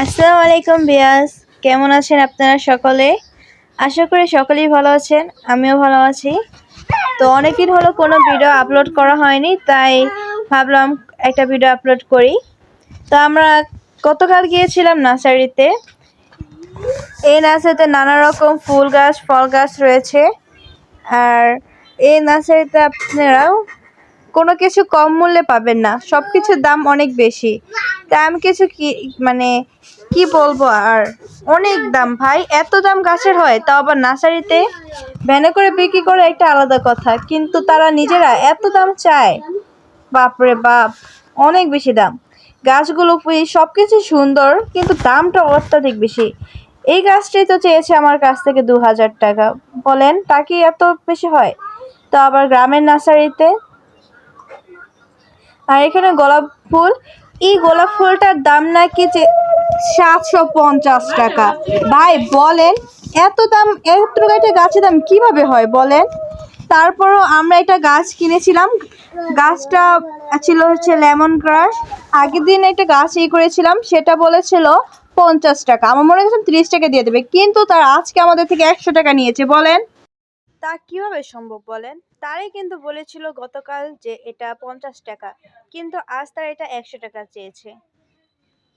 আসসালামু আলাইকুম বিয়াস। কেমন আছেন আপনারা সকলে? আশা করি সকলেই ভালো আছেন, আমিও ভালো আছি। তো অনেকদিন হলো কোনো ভিডিও আপলোড করা হয়নি, তাই ভাবলাম একটা ভিডিও আপলোড করি। তো আমরা গতকাল গিয়েছিলাম নার্সারিতে। এই নার্সারিতে নানা রকম ফুল গাছ, ফল গাছ রয়েছে। আর এই নার্সারিতে আপনারাও কোনো কিছু কম মূল্যে পাবেন না সব কিছুর দাম অনেক বেশি। আমি কিছু কি মানে কি বলব আর? অনেক দাম ভাই, এত দাম গাছের হয়, তাও আবার নার্সারিতে ভ্যানে করে বিক্রি করে একটা আলাদা কথা, কিন্তু তারা নিজেরা এত দাম চায়। বাপরে বাপ, অনেক বেশি দাম। গাছগুলো সব কিছু সুন্দর, কিন্তু দামটা অত্যাধিক বেশি। এই গাছটাই তো চেয়েছে আমার কাছ থেকে দু হাজার টাকা। বলেন, তা কি এত বেশি হয়? তো আবার গ্রামের নার্সারিতে, আর এখানে গোলাপ ফুল এই গোলাপ ফুলটার দাম নাকি যে সাতশো পঞ্চাশ টাকা। ভাই, বলেন, এত দাম, এত একটা গাছের দাম কীভাবে হয় বলেন? তারপরও আমরা একটা গাছ কিনেছিলাম। গাছটা ছিল হচ্ছে লেমন গ্রাস। আগের দিন একটা গাছ ই করেছিলাম, সেটা বলেছিল পঞ্চাশ টাকা। আমার মনে হচ্ছে ত্রিশ টাকা দিয়ে দেবে, কিন্তু তার আজকে আমাদের থেকে একশো টাকা নিয়েছে, বলেন। তা কীভাবে সম্ভব বলেন? তারাই কিন্তু বলেছিল গতকাল যে এটা পঞ্চাশ টাকা, কিন্তু আজ তারা এটা একশো টাকা চেয়েছে।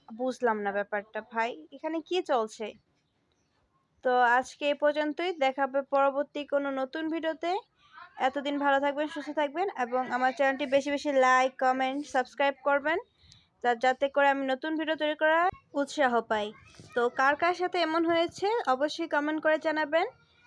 বুঝলাম না ব্যাপারটা ভাই, এখানে কি চলছে? তো আজকে এ পর্যন্তই দেখাবে পরবর্তী কোনো নতুন ভিডিওতে। এতদিন ভালো থাকবেন, সুস্থ থাকবেন এবং আমার চ্যানেলটি বেশি বেশি লাইক, কমেন্ট, সাবস্ক্রাইব করবেন যাতে করে আমি নতুন ভিডিও তৈরি করার উৎসাহ পাই। তো কার কার সাথে এমন হয়েছে, অবশ্যই কমেন্ট করে জানাবেন।